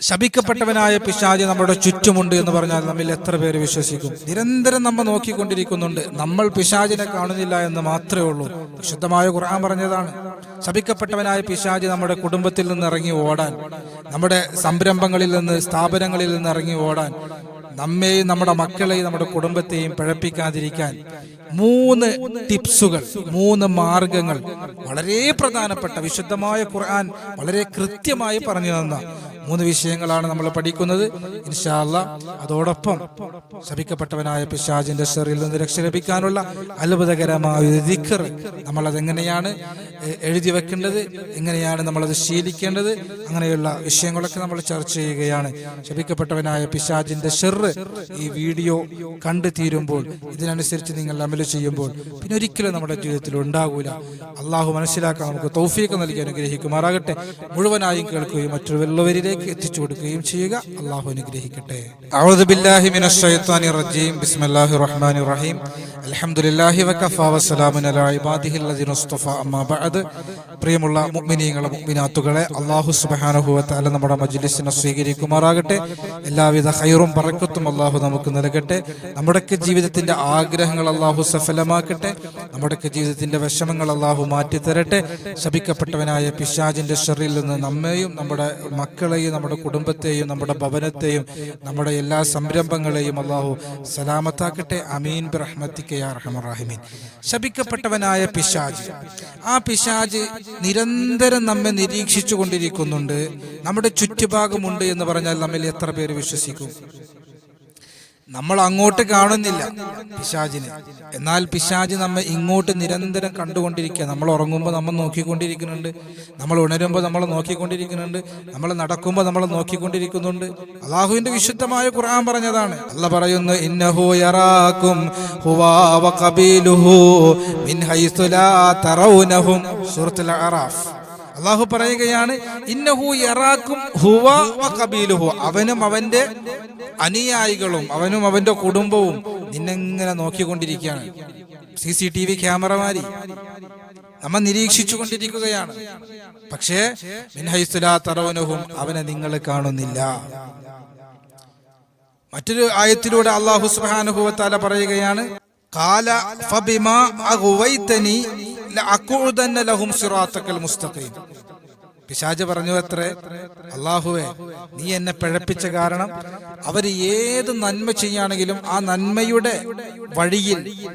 ശപിക്കപ്പെട്ടവനായ പിശാജ് നമ്മുടെ ചുറ്റുമുണ്ട് എന്ന് പറഞ്ഞാൽ നമ്മിൽ എത്ര പേര് വിശ്വസിക്കും? നിരന്തരം നമ്മൾ നോക്കിക്കൊണ്ടിരിക്കുന്നുണ്ട്. നമ്മൾ പിശാജിനെ കാണുന്നില്ല എന്ന് മാത്രമേ ഉള്ളൂ. വിശുദ്ധമായ ഖുർആൻ പറഞ്ഞതാണ് ശപിക്കപ്പെട്ടവനായ പിശാജ് നമ്മുടെ കുടുംബത്തിൽ നിന്ന് ഇറങ്ങി ഓടാൻ നമ്മുടെ സംരംഭങ്ങളിൽ നിന്ന് സ്ഥാപനങ്ങളിൽ നിന്ന് ഇറങ്ങി ഓടാൻ നമ്മെയും നമ്മുടെ മക്കളെയും നമ്മുടെ കുടുംബത്തെയും പിഴപ്പിക്കാതിരിക്കാൻ മൂന്ന് ടിപ്സുകൾ മൂന്ന് മാർഗങ്ങൾ വളരെ പ്രധാനപ്പെട്ട വിശുദ്ധമായ ഖുർആൻ വളരെ കൃത്യമായി പറഞ്ഞു തന്ന മൂന്ന് വിഷയങ്ങളാണ് നമ്മൾ പഠിക്കുന്നത്. ഇൻഷാല്ല അതോടൊപ്പം ശപിക്കപ്പെട്ടവനായ പിശാജിന്റെ ഷെറിൽ നിന്ന് രക്ഷ ലഭിക്കാനുള്ള അത്ഭുതകരമായ ഒരു ദിക്കർ എ- എഴുതി വെക്കേണ്ടത് എങ്ങനെയാണ് നമ്മളത് ശീലിക്കേണ്ടത് അങ്ങനെയുള്ള വിഷയങ്ങളൊക്കെ നമ്മൾ ചർച്ച ചെയ്യുകയാണ്. ശപിക്കപ്പെട്ടവനായ പിശാജിന്റെ ഷെറ് ഈ വീഡിയോ കണ്ടു തീരുമ്പോൾ ഇതിനനുസരിച്ച് നിങ്ങൾ അമൽ ചെയ്യുമ്പോൾ പിന്നെ ഒരിക്കലും നമ്മുടെ ജീവിതത്തിൽ ഉണ്ടാകൂല അള്ളാഹു മനസ്സിലാക്കാൻ നമുക്ക് തൗഫീക്ക് നൽകി അനുഗ്രഹിക്കുമാറാകട്ടെ. മുഴുവനായും കേൾക്കുകയും മറ്റുള്ളവരിലേക്ക് എത്തിച്ചു കൊടുക്കുകയും ചെയ്യുക. അള്ളാഹു അനുഗ്രഹിക്കട്ടെ. അഊദു ബില്ലാഹി മിനശ് ശൈത്വാനിർ റജീം ബിസ്മില്ലാഹിർ റഹ്മാനിർ റഹീം അൽഹംദുലില്ലാഹി വകഫാ അലാ ഇബാദിഹിൽ ലദീന ഇസ്തഫ പ്രിയമുള്ള മുഅ്മിനീങ്ങളെ മുഅ്മിനാത്തുകളെ അല്ലാഹു സുബ്ഹാനഹു വ നമ്മുടെ മജ്ലിസിനെ സ്വീകരിക്കുമാറാകട്ടെ. എല്ലാവിധ ഹൈറും പറക്കത്തും അള്ളാഹു നമുക്ക് നൽകട്ടെ. നമ്മുടെയൊക്കെ ജീവിതത്തിന്റെ ആഗ്രഹങ്ങൾ അള്ളാഹു സഫലമാക്കട്ടെ. നമ്മുടെയൊക്കെ ജീവിതത്തിന്റെ വിഷമങ്ങൾ അള്ളാഹു മാറ്റി തരട്ടെ ശപിക്കപ്പെട്ടവനായ പിശാജിന്റെ ഷെറിൽ നിന്ന് നമ്മെയും നമ്മുടെ മക്കളെയും നമ്മുടെ കുടുംബത്തെയും നമ്മുടെ ഭവനത്തെയും നമ്മുടെ എല്ലാ സംരംഭങ്ങളെയും അള്ളാഹു സലാമത്താക്കട്ടെ. അമീൻ ബിറഹ്മത്തിക്ക് യാ ശപിക്കപ്പെട്ടവനായ പിശാജ്. ആ പിശാജ് നിരന്തരം നമ്മെ നിരീക്ഷിച്ചു കൊണ്ടിരിക്കുന്നുണ്ട് നമ്മുടെ ചുറ്റുഭാഗമുണ്ട് എന്ന് പറഞ്ഞാൽ നമ്മിൽ എത്ര പേര് വിശ്വസിക്കും? നമ്മൾ അങ്ങോട്ട് കാണുന്നില്ല പിശാജിനെ എന്നാൽ പിശാജ് നമ്മെ ഇങ്ങോട്ട് നിരന്തരം കണ്ടുകൊണ്ടിരിക്കുക. നമ്മൾ ഉറങ്ങുമ്പോൾ നമ്മൾ നോക്കിക്കൊണ്ടിരിക്കുന്നുണ്ട്. നമ്മൾ ഉണരുമ്പോൾ നമ്മൾ നോക്കിക്കൊണ്ടിരിക്കുന്നുണ്ട്. നമ്മൾ നടക്കുമ്പോൾ നമ്മൾ നോക്കിക്കൊണ്ടിരിക്കുന്നുണ്ട്. അള്ളാഹുവിന്റെ വിശുദ്ധമായ ഖുർആൻ പറഞ്ഞതാണ്. അല്ല പറയുന്നു ഇന്നഹു മിൻ തറൗനഹും. സൂറത്തുൽ അറാഫ്. അള്ളാഹു പറയുകയാണ് ഇന്നഹു യറാക്കും ഹുവ വ ഖബീലുഹു അവനും അവന്റെ അനുയായികളും അവനും അവന്റെ കുടുംബവും നിന്നെങ്ങനെ നോക്കിക്കൊണ്ടിരിക്കുകയാണ്. സി സി ടി വി ക്യാമറമാരി നമ്മൾ നിരീക്ഷിച്ചു കൊണ്ടിരിക്കുകയാണ് പക്ഷേ മിൻഹൈസുലാ തറവനഹും അവനെ നിങ്ങൾ കാണുന്നില്ല. മറ്റൊരു ആയത്തിലൂടെ അള്ളാഹു വ പറയുകയാണ് കാല ഫബിമാ ലഹും മുസ്തഖീം. പിശാജ് പറഞ്ഞു അത്രേ അള്ളാഹുവെ നീ എന്നെ പിഴപ്പിച്ച കാരണം അവർ ഏത് നന്മ ചെയ്യുകയാണെങ്കിലും ആ നന്മയുടെ വഴിയിൽ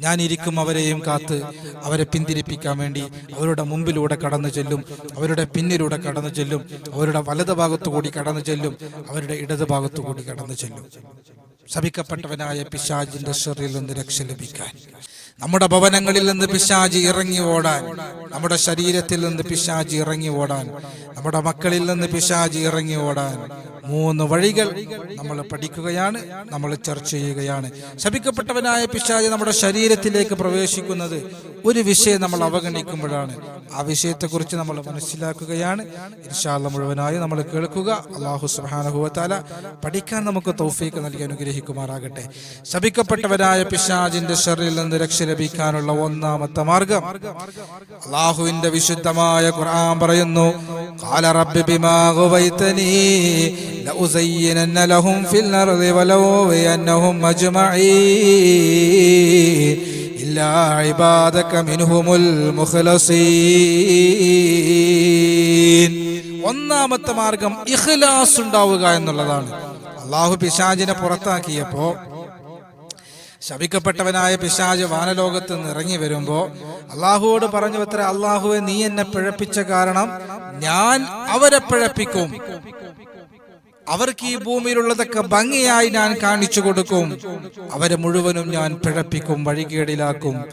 ഞാൻ ഇരിക്കും അവരെയും കാത്ത്. അവരെ പിന്തിരിപ്പിക്കാൻ വേണ്ടി അവരുടെ മുമ്പിലൂടെ കടന്നു ചെല്ലും. അവരുടെ പിന്നിലൂടെ കടന്നു ചെല്ലും. അവരുടെ വലത് ഭാഗത്തു കൂടി കടന്നു ചെല്ലും. അവരുടെ ഇടത് ഭാഗത്തു കൂടി കടന്നു ചെല്ലും. ശപിക്കപ്പെട്ടവനായ പിശാജിന്റെ ഷെറിൽ നിന്ന് രക്ഷ ലഭിക്കാൻ. നമ്മുടെ ഭവനങ്ങളിൽ നിന്ന് പിശാജി ഇറങ്ങി ഓടാൻ നമ്മുടെ ശരീരത്തിൽ നിന്ന് പിശാജി ഇറങ്ങി ഓടാൻ നമ്മുടെ മക്കളിൽ നിന്ന് പിശാജി ഇറങ്ങി ഓടാൻ മൂന്ന് വഴികൾ നമ്മൾ പഠിക്കുകയാണ് നമ്മൾ ചർച്ച ചെയ്യുകയാണ്. ശപിക്കപ്പെട്ടവനായ പിശാജ് നമ്മുടെ ശരീരത്തിലേക്ക് പ്രവേശിക്കുന്നത് ഒരു വിഷയം നമ്മൾ അവഗണിക്കുമ്പോഴാണ്. ആ വിഷയത്തെക്കുറിച്ച് നമ്മൾ മനസ്സിലാക്കുകയാണ്. ഇൻഷാല്ല മുഴുവനായി നമ്മൾ കേൾക്കുക. അള്ളാഹു സുഹാനുഭവത്താല പഠിക്കാൻ നമുക്ക് തൗഫീക്ക് നൽകി അനുഗ്രഹിക്കുമാറാകട്ടെ. ശപിക്കപ്പെട്ടവനായ പിശാജിന്റെ ഷറിൽ നിന്ന് രക്ഷ ലഭിക്കാനുള്ള ഒന്നാമത്തെ മാർഗം. അള്ളാഹുവിന്റെ വിശുദ്ധമായ ഖുർആൻ പറയുന്നു കാല റബ്ബി ബിമാ لأزينن لهم في الأرض ولأغوينهم أجمعين إلا عبادك منهم المخلصين ഒന്നാമത്തെ മാർഗം ഇഖ്ലാസ് ഉണ്ടാവുക എന്നുള്ളതാണ് അള്ളാഹു പിശാജിനെ പുറത്താക്കിയപ്പോ ശപിക്കപ്പെട്ടവനായ പിശാജ് വാനലോകത്ത് നിന്ന് ഇറങ്ങി വരുമ്പോ അള്ളാഹുവോട് പറഞ്ഞു അത്ര അള്ളാഹുവെ നീ എന്നെ പിഴപ്പിച്ച കാരണം ഞാൻ അവരെ പിഴപ്പിക്കും അവർക്ക് ഈ ഭൂമിയിലുള്ളതൊക്കെ ഭംഗിയായി ഞാൻ കാണിച്ചു കൊടുക്കും. അവരെ മുഴുവനും ഞാൻ പിഴപ്പിക്കും വഴികേടിലാക്കും.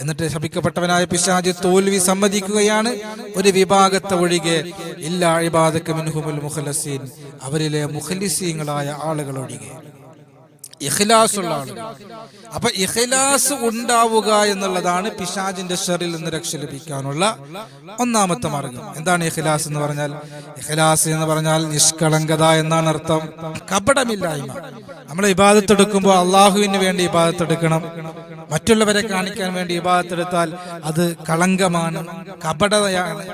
എന്നിട്ട് ശപിക്കപ്പെട്ടവനായ പിശാജ് തോൽവി സമ്മതിക്കുകയാണ്. ഒരു വിഭാഗത്തെ ഒഴികെ ഇല്ലാ ഇബാദക്ക് മിൻഹുമുൽ മുഖലസീൻ അവരിലെ മുഖലിസീങ്ങളായ ആളുകൾ ഒഴികെ ഇഖ്ലാസ് ഉള്ള ആളുകൾ അപ്പൊ ഇഖ്ലാസ് ഉണ്ടാവുക എന്നുള്ളതാണ് പിശാജിന്റെ ഷെറിൽ നിന്ന് രക്ഷ ലഭിക്കാനുള്ള ഒന്നാമത്തെ മാർഗം. എന്താണ് ഇഖ്ലാസ് എന്ന് പറഞ്ഞാൽ? ഇഖ്ലാസ് എന്ന് പറഞ്ഞാൽ നിഷ്കളങ്കത എന്നാണ് അർത്ഥം. കപടമില്ലായ്മ. നമ്മൾ ഇബാദത്തെടുക്കുമ്പോൾ അള്ളാഹുവിന് വേണ്ടി ഇബാദത്തെടുക്കണം മറ്റുള്ളവരെ കാണിക്കാൻ വേണ്ടി ഇബാദത്തെടുത്താൽ അത് കളങ്കമാണ് കപടതയാണ്.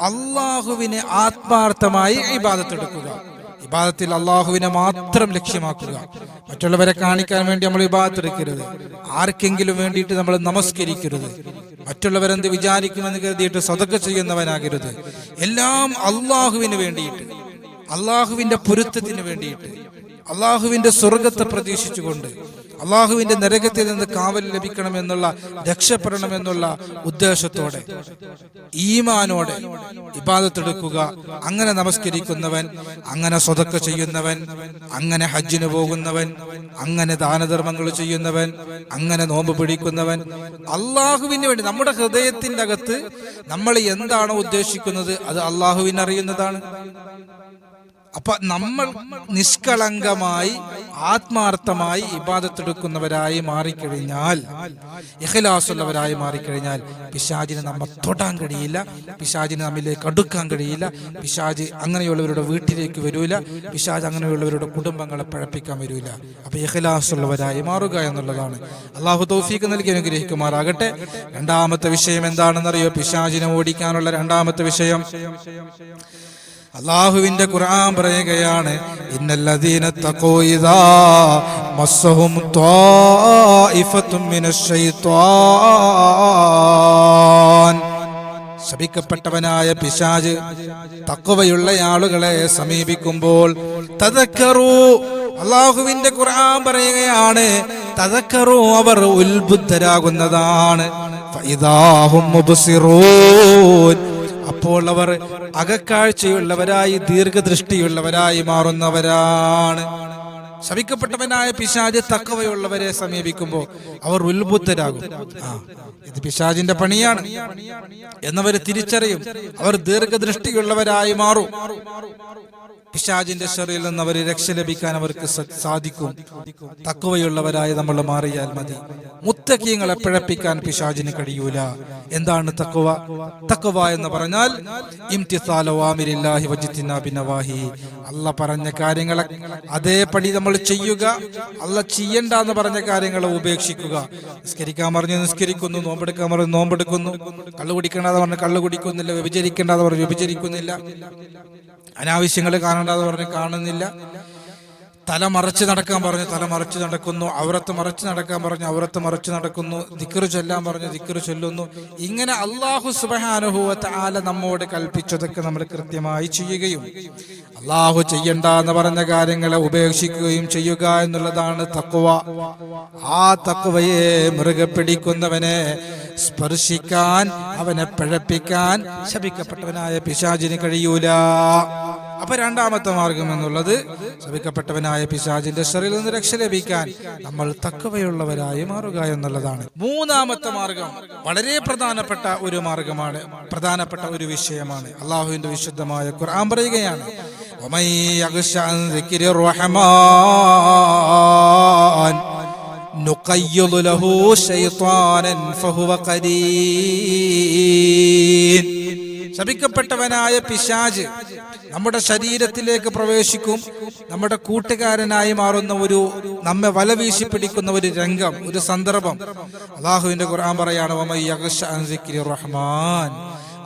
അള്ളാഹുവിനെ ആത്മാർത്ഥമായി ഇബാദത്തെടുക്കുക ഇബാദത്തിൽ അള്ളാഹുവിനെ മാത്രം ലക്ഷ്യമാക്കുക. മറ്റുള്ളവരെ കാണിക്കാൻ വേണ്ടി നമ്മൾ ഇബാദത്തെടുക്കരുത് ആർക്കെങ്കിലും വേണ്ടിയിട്ട് നമ്മൾ നമസ്കരിക്കരുത്. മറ്റുള്ളവരെന്ത് വിചാരിക്കുമെന്ന് കരുതിയിട്ട് സ്വതക്ക ചെയ്യുന്നവനാകരുത്. എല്ലാം അള്ളാഹുവിന് വേണ്ടിയിട്ട്. അള്ളാഹുവിന്റെ പൊരുത്തത്തിന് വേണ്ടിയിട്ട്. അള്ളാഹുവിന്റെ സ്വർഗത്തെ പ്രതീക്ഷിച്ചുകൊണ്ട് അള്ളാഹുവിന്റെ നരകത്തിൽ നിന്ന് കാവൽ ലഭിക്കണം എന്നുള്ള ലഭിക്കണമെന്നുള്ള രക്ഷപ്പെടണമെന്നുള്ള ഉദ്ദേശത്തോടെ ഈമാനോടെ ഇബാദത്തെടുക്കുക അങ്ങനെ നമസ്കരിക്കുന്നവൻ അങ്ങനെ സ്വതക്ക ചെയ്യുന്നവൻ അങ്ങനെ ഹജ്ജിന് പോകുന്നവൻ അങ്ങനെ ദാനധർമ്മങ്ങൾ ചെയ്യുന്നവൻ അങ്ങനെ നോമ്പ് പിടിക്കുന്നവൻ. അള്ളാഹുവിന് വേണ്ടി നമ്മുടെ ഹൃദയത്തിന്റെ അകത്ത് നമ്മൾ എന്താണോ ഉദ്ദേശിക്കുന്നത് അത് അള്ളാഹുവിന് അറിയുന്നതാണ്. അപ്പൊ നമ്മൾ നിഷ്കളങ്കമായി ആത്മാർത്ഥമായി ഇബാദത്തെടുക്കുന്നവരായി മാറിക്കഴിഞ്ഞാൽ ഇഹലാസുള്ളവരായി മാറിക്കഴിഞ്ഞാൽ പിശാജിനെ നമ്മെ തൊടാൻ കഴിയില്ല പിശാജിനെ നമ്മിലേക്ക് അടുക്കാൻ കഴിയില്ല പിശാജ് അങ്ങനെയുള്ളവരുടെ വീട്ടിലേക്ക് വരൂല പിശാജ് അങ്ങനെയുള്ളവരുടെ കുടുംബങ്ങളെ പഴപ്പിക്കാൻ വരൂല. അപ്പൊ ഇഹലാസുള്ളവരായി മാറുക എന്നുള്ളതാണ്. അള്ളാഹു തൗഫീക്ക് നൽകി അനുഗ്രഹിക്കുമാറാകട്ടെ. രണ്ടാമത്തെ വിഷയം എന്താണെന്നറിയോ? പിശാജിനെ ഓടിക്കാനുള്ള രണ്ടാമത്തെ വിഷയം. അള്ളാഹുവിന്റെ ഖുർആൻ പറയുകയാണ് ഇന്നല്ലദീന തഖൂ ഇദാ മസ്സഹും ത്വായിഫത്തും മിനശ്ശൈത്വാൻ. ശപിക്കപ്പെട്ടവനായ പിശാജ് തക്കവയുള്ള ആളുകളെ സമീപിക്കുമ്പോൾ തതക്കറു അള്ളാഹുവിന്റെ ഖുർആൻ പറയുകയാണ് തതക്കറു അവർ ഉത്ബുദ്ധരാകുന്നതാണ്. ഫഇദാഹും മുബ്സിറൂൻ. അപ്പോൾ അകക്കാഴ്ചയുള്ളവരായി ദീർഘദൃഷ്ടിയുള്ളവരായി മാറുന്നവരാണ്. ശപിക്കപ്പെട്ടവനായ പിശാജ് തക്കവയുള്ളവരെ സമീപിക്കുമ്പോൾ അവർ ഉത്ബുദ്ധരാകും ആ ഇത് പിശാജിന്റെ പണിയാണ്. എന്നവർ തിരിച്ചറിയും. അവർ ദീർഘദൃഷ്ടിയുള്ളവരായി മാറും. പിശാജിന്റെ ഷെറിയിൽ നിന്ന് അവർ രക്ഷ ലഭിക്കാൻ അവർക്ക് സാധിക്കും. തക്കവയുള്ളവരായി നമ്മൾ മാറിയാൽ മതി. മുത്തക്കീങ്ങളെ പിഴപ്പിക്കാൻ പിശാജിന് കഴിയൂല. എന്താണ് തക്കവ? തക്കവ എന്ന് പറഞ്ഞാൽ അള്ള പറഞ്ഞ കാര്യങ്ങളെ അതേപടി നമ്മൾ ചെയ്യുക. അല്ല ചെയ്യണ്ട എന്ന് പറഞ്ഞ കാര്യങ്ങളെ ഉപേക്ഷിക്കുക. നിസ്കരിക്കാൻ പറഞ്ഞ് നിസ്കരിക്കുന്നു നോമ്പെടുക്കാൻ പറഞ്ഞ് നോമ്പെടുക്കുന്നു. കള്ളു കുടിക്കേണ്ടത് പറഞ്ഞ് കള്ളു കുടിക്കുന്നില്ല വ്യഭിചരിക്കേണ്ടത് പറഞ്ഞ് വ്യഭിചരിക്കുന്നില്ല. അനാവശ്യങ്ങൾ കാണേണ്ടത് പറഞ്ഞ് കാണുന്നില്ല. തല മറച്ച് നടക്കാൻ പറഞ്ഞു തല മറച്ച് നടക്കുന്നു. അവരത്ത് മറച്ച് നടക്കാൻ പറഞ്ഞു അവരത്ത് മറച്ച് നടക്കുന്നു. ദിക്കറ് ചൊല്ലാൻ പറഞ്ഞു ദിക്കറ് ചൊല്ലുന്നു. ഇങ്ങനെ അള്ളാഹു സുബഹാനുഭവത്തെ ആല നമ്മോട് കൽപ്പിച്ചതൊക്കെ നമ്മൾ കൃത്യമായി ചെയ്യുകയും അള്ളാഹു ചെയ്യണ്ട എന്ന് പറഞ്ഞ കാര്യങ്ങളെ ഉപേക്ഷിക്കുകയും ചെയ്യുക എന്നുള്ളതാണ് തക്കുവ ആ തക്കുവയെ മൃഗ പിടിക്കുന്നവനെ സ്പർശിക്കാൻ അവനെ പഴപ്പിക്കാൻ ശപിക്കപ്പെട്ടവനായ പിശാചിന് കഴിയൂല. അപ്പൊ രണ്ടാമത്തെ മാർഗം എന്നുള്ളത് ശ്രമിക്കപ്പെട്ടവനായ പിശാചിന്റെ ഷറിൽ നിന്ന് രക്ഷ ലഭിക്കാൻ നമ്മൾ തക്കവയുള്ളവരായി മാറുക എന്നുള്ളതാണ്. മൂന്നാമത്തെ മാർഗം വളരെ പ്രധാനപ്പെട്ട ഒരു മാർഗമാണ് പ്രധാനപ്പെട്ട ഒരു വിഷയമാണ്. അള്ളാഹുവിന്റെ വിശുദ്ധമായ ഖുർആൻ പറയുകയാണ് ഒമൈ نقيض له شيطانا فهو قرين ശപിക്കപ്പെട്ടവനായ പിശാജ് നമ്മുടെ ശരീരത്തിലേക്ക് പ്രവേശിക്കും നമ്മുടെ കൂട്ടുകാരനായി മാറുന്ന ഒരു നമ്മെ വലവീശി പിടിക്കുന്ന ഒരു രംഗം ഒരു സന്ദർഭം അള്ളാഹുവിന്റെ ഖുർആൻ പറയാണ് "വമൻ യഗ്ശ അൻ ദിക്രി റഹ്മാൻ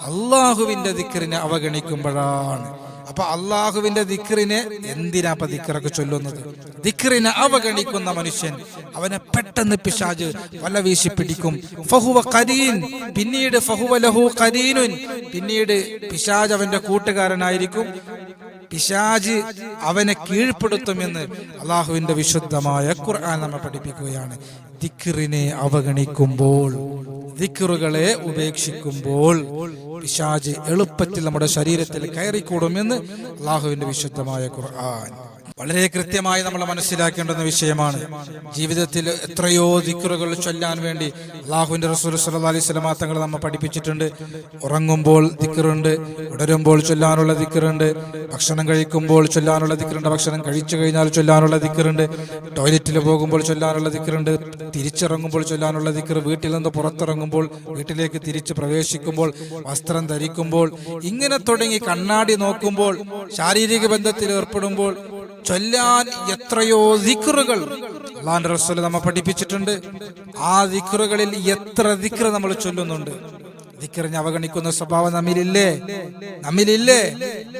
അള്ളാഹുവിന്റെ ദിക്റിനെ അവഗണിക്കുമ്പോഴാണ് അപ്പൊ അള്ളാഹുവിന്റെ ദിക്റിനെ എന്തിനാ അപ്പൊ ദിക്റൊക്കെ ചൊല്ലുന്നത്? ദിക്റിനെ അവഗണിക്കുന്ന മനുഷ്യൻ അവനെ പെട്ടെന്ന് പിശാജ് വല വീശി പിടിക്കും. ഫഹുവ കരീൻ പിന്നീട് ഫഹുവ ലഹു കരീനുൻ പിന്നീട് പിശാജ് അവന്റെ കൂട്ടുകാരനായിരിക്കും. പിശാജ് അവനെ കീഴ്പ്പെടുത്തുമെന്ന് അള്ളാഹുവിന്റെ വിശുദ്ധമായ ഖുർആൻ നമ്മെ പഠിപ്പിക്കുകയാണ്. ദിക്റിനെ അവഗണിക്കുമ്പോൾ ദിക്റുകളെ ഉപേക്ഷിക്കുമ്പോൾ പിശാജ് എളുപ്പത്തിൽ നമ്മുടെ ശരീരത്തിൽ കയറിക്കൂടുമെന്ന് അള്ളാഹുവിന്റെ വിശുദ്ധമായ ഖുർആൻ. വളരെ കൃത്യമായി നമ്മൾ മനസ്സിലാക്കേണ്ടുന്ന വിഷയമാണ്. ജീവിതത്തിൽ എത്രയോ ദിക്റുകൾ ചൊല്ലാൻ വേണ്ടി അള്ളാഹുവിന്റെ റസൂൽ സല്ലല്ലാഹു അലൈഹി സ്വലമാ തങ്ങൾ നമ്മെ പഠിപ്പിച്ചിട്ടുണ്ട്. ഉറങ്ങുമ്പോൾ ദിക്കറുണ്ട് ഉടരുമ്പോൾ ചൊല്ലാനുള്ള ദിക്കറുണ്ട് ഭക്ഷണം കഴിക്കുമ്പോൾ ചൊല്ലാനുള്ള ദിക്കറുണ്ട് ഭക്ഷണം കഴിച്ചു കഴിഞ്ഞാൽ ചൊല്ലാനുള്ള ദിക്കറുണ്ട് ടോയ്ലറ്റിൽ പോകുമ്പോൾ ചൊല്ലാനുള്ള ദിക്കറുണ്ട് തിരിച്ചിറങ്ങുമ്പോൾ ചൊല്ലാനുള്ള ദിക്കർ വീട്ടിൽ നിന്ന് പുറത്തിറങ്ങുമ്പോൾ വീട്ടിലേക്ക് തിരിച്ച് പ്രവേശിക്കുമ്പോൾ വസ്ത്രം ധരിക്കുമ്പോൾ ഇങ്ങനെ തുടങ്ങി കണ്ണാടി നോക്കുമ്പോൾ ശാരീരിക ബന്ധത്തിൽ ഏർപ്പെടുമ്പോൾ ചൊല്ലാൻ എത്രയോ ദിക്റുകൾ. അള്ളാന്റെ റസൂൽ നമ്മെ പഠിപ്പിച്ചിട്ടുണ്ട്. ആ ദിക്റുകളിൽ എത്ര ദിക്റ് നമ്മൾ ചൊല്ലുന്നുണ്ട്. ദിക്കറിനെ അവഗണിക്കുന്ന സ്വഭാവം നമ്മിലില്ലേ? നമ്മിലില്ലേ?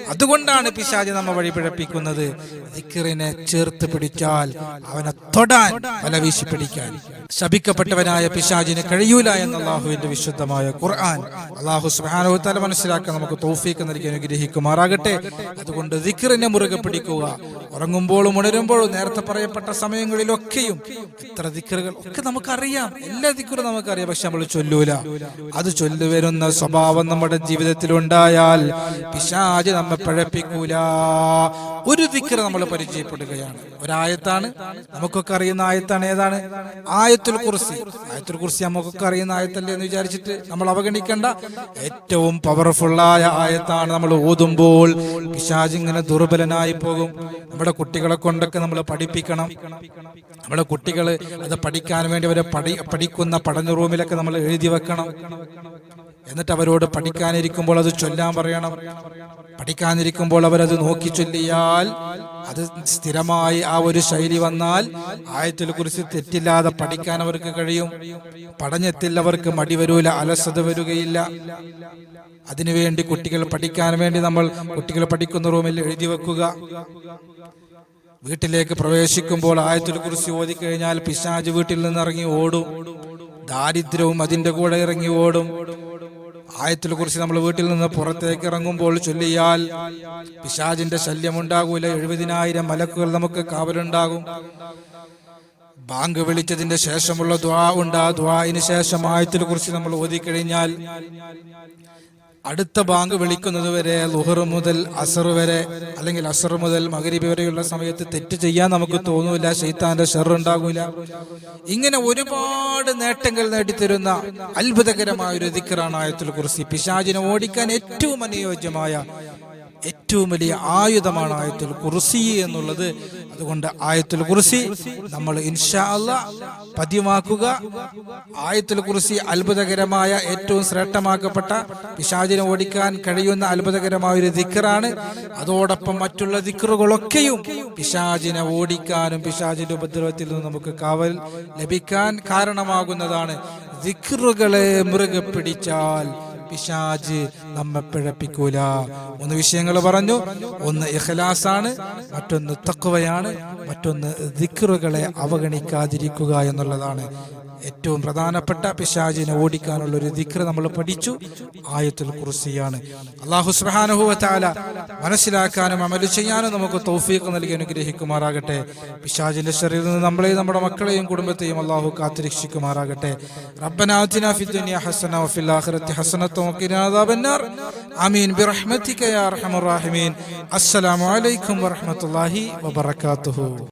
അതുകൊണ്ടാണ് പിശാജ് നമ്മെ വഴിപിഴപ്പിക്കുന്നത് ദിക്കറിനെ ചേർത്ത് പിടിച്ചാൽ അവനെ തൊടാൻ വല വീശി പിടിക്കാൻ. ശപിക്കപ്പെട്ടവനായ പിശാജിന് കഴിയൂല എന്ന അള്ളാഹുവിന്റെ വിശുദ്ധമായ ഖുർആൻ. അള്ളാഹു സുബാനുത്താല മനസ്സിലാക്കാൻ നമുക്ക് തോഫീക്ക് നൽകി അനുഗ്രഹിക്കുമാറാകട്ടെ. അതുകൊണ്ട് ദിക്കറിനെ മുറുകെ പിടിക്കുക. ഉറങ്ങുമ്പോഴും ഉണരുമ്പോഴും നേരത്തെ പറയപ്പെട്ട സമയങ്ങളിലൊക്കെയും ഇത്ര ദിക്കറുകൾ ഒക്കെ നമുക്കറിയാം. എല്ലാ ദിക്കറും നമുക്കറിയാം പക്ഷെ നമ്മൾ ചൊല്ലൂല. അത് ചൊല്ലുവരുന്ന സ്വഭാവം നമ്മുടെ ജീവിതത്തിൽ ഉണ്ടായാൽ പിശാജ് നമ്മെ പഴപ്പിക്കൂല. ഒരു ദിക്കറ് നമ്മൾ പരിചയപ്പെടുകയാണ്. ഒരായത്താണ് നമുക്കൊക്കെ അറിയുന്ന ആയത്താണ് ഏതാണ്? ആയത്തുൽ കുർസി. ആയത്തുൽ കുർസി നമുക്കൊക്കെ അറിയുന്ന ആയത്തല്ലേ എന്ന് വിചാരിച്ചിട്ട് നമ്മൾ അവഗണിക്കേണ്ട. ഏറ്റവും പവർഫുള്ളായ ആയത്താണ് നമ്മൾ ഓതുമ്പോൾ പിശാജ് ഇങ്ങനെ ദുർബലനായി പോകും. നമ്മുടെ കുട്ടികളെ കൊണ്ടൊക്കെ നമ്മൾ പഠിപ്പിക്കണം. നമ്മുടെ കുട്ടികൾ അത് പഠിക്കാൻ വേണ്ടി അവരെ പഠി പഠിക്കുന്ന പഠന റൂമിലൊക്കെ നമ്മൾ എഴുതി വെക്കണം. എന്നിട്ട് അവരോട് പഠിക്കാനിരിക്കുമ്പോൾ അത് ചൊല്ലാൻ പറയണം. പഠിക്കാനിരിക്കുമ്പോൾ അവരത് നോക്കി ചൊല്ലിയാൽ അത് സ്ഥിരമായി ആ ഒരു ശൈലി വന്നാൽ ആയത്തിൽ കുറിച്ച് തെറ്റില്ലാതെ പഠിക്കാൻ അവർക്ക് കഴിയും. പഠനത്തിൽ അവർക്ക് മടി വരൂല അലസത വരികയില്ല. അതിനുവേണ്ടി കുട്ടികൾ പഠിക്കാൻ വേണ്ടി നമ്മൾ കുട്ടികൾ പഠിക്കുന്ന റൂമിൽ എഴുതി വെക്കുക. വീട്ടിലേക്ക് പ്രവേശിക്കുമ്പോൾ ആയത്തിൽ കുറിച്ച് ഓതിക്കഴിഞ്ഞാൽ പിശാജ് വീട്ടിൽ നിന്ന് ഇറങ്ങി ഓടും. ദാരിദ്ര്യവും അതിന്റെ കൂടെ ഇറങ്ങി ഓടും. ആയത്തിനെ കുറിച്ച് നമ്മൾ വീട്ടിൽ നിന്ന് പുറത്തേക്ക് ഇറങ്ങുമ്പോൾ ചൊല്ലിയാൽ പിശാജിന്റെ ശല്യം ഉണ്ടാകൂല എഴുപതിനായിരം മലക്കുകൾ നമുക്ക് കാവലുണ്ടാകും. ബാങ്ക് വിളിച്ചതിന്റെ ശേഷമുള്ള ദ്വാ ഉണ്ട്. ആ ദ്വായിന് ശേഷം ആയത്തിനെ കുറിച്ച് നമ്മൾ ഓതിക്കഴിഞ്ഞാൽ അടുത്ത ബാങ്ക് വിളിക്കുന്നത് വരെ ലുഹർ മുതൽ അസർ വരെ അല്ലെങ്കിൽ അസർ മുതൽ മകരീബ് വരെയുള്ള സമയത്ത് തെറ്റ് ചെയ്യാൻ നമുക്ക് തോന്നൂല ഷെയ്ത്താന്റെ ഷെറുണ്ടാകൂല ഇങ്ങനെ ഒരുപാട് നേട്ടങ്ങൾ നേടിത്തരുന്ന അത്ഭുതകരമായ ഒരു ദിക്കറാണ് ആയത്തുൽ കുറിസി പിശാചിനെ ഓടിക്കാൻ ഏറ്റവും അനുയോജ്യമായ ഏറ്റവും വലിയ ആയുധമാണ് ആയത്തുൽ കുർസി എന്നുള്ളത്. അതുകൊണ്ട് ആയത്തുൽ കുർസി നമ്മൾ ഇൻഷാല്ല പതിവാക്കുക. ആയത്തുൽ കുർസി അത്ഭുതകരമായ ഏറ്റവും ശ്രേഷ്ഠമാക്കപ്പെട്ട പിശാചിനെ ഓടിക്കാൻ കഴിയുന്ന അത്ഭുതകരമായ ഒരു ദിക്കറാണ് അതോടൊപ്പം മറ്റുള്ള ദിക്കറുകളൊക്കെയും പിശാചിനെ ഓടിക്കാനും പിശാചിന്റെ ഉപദ്രവത്തിൽ നിന്ന് നമുക്ക് കാവൽ ലഭിക്കാൻ കാരണമാകുന്നതാണ്. ദിക്കറുകളെ മുറുകെ പിടിച്ചാൽ പിശാജ് നമ്മെ പിഴപ്പിക്കൂല. മൂന്ന് വിഷയങ്ങൾ പറഞ്ഞു ഒന്ന് ഇഖലാസാണ് മറ്റൊന്ന് തക്കുവയാണ് മറ്റൊന്ന് ദിക്റുകളെ അവഗണിക്കാതിരിക്കുക എന്നുള്ളതാണ്. ഏറ്റവും പ്രധാനപ്പെട്ട പിശാചിനെ ഓടിക്കാനുള്ള ഒരു ദിക്ര നമ്മൾ പഠിച്ചു. ആയത്തുൽ കുറിസിയാണ് അള്ളാഹു സുഹാനുഭവത്താല മനസ്സിലാക്കാനും അമൽ ചെയ്യാനും നമുക്ക് തൗഫീഖ് നൽകി അനുഗ്രഹിക്കുമാറാകട്ടെ. പിശാജിന്റെ ശരീരത്തിൽ നിന്ന് നമ്മളെയും നമ്മുടെ മക്കളെയും കുടുംബത്തെയും അള്ളാഹു കാത്തിരക്ഷിക്കുമാറാകട്ടെ. റബ്ബന ആതിന വാത്തു ഹസന വഫിൽ ആഖിറത്തി വഖിനാ ആമീൻ. ബിറഹ്മതിക അർഹമർ റഹീമീൻ. അസ്സലാമു അലൈക്കും വറഹ്മത്തുള്ളാഹി വബറകാതുഹു.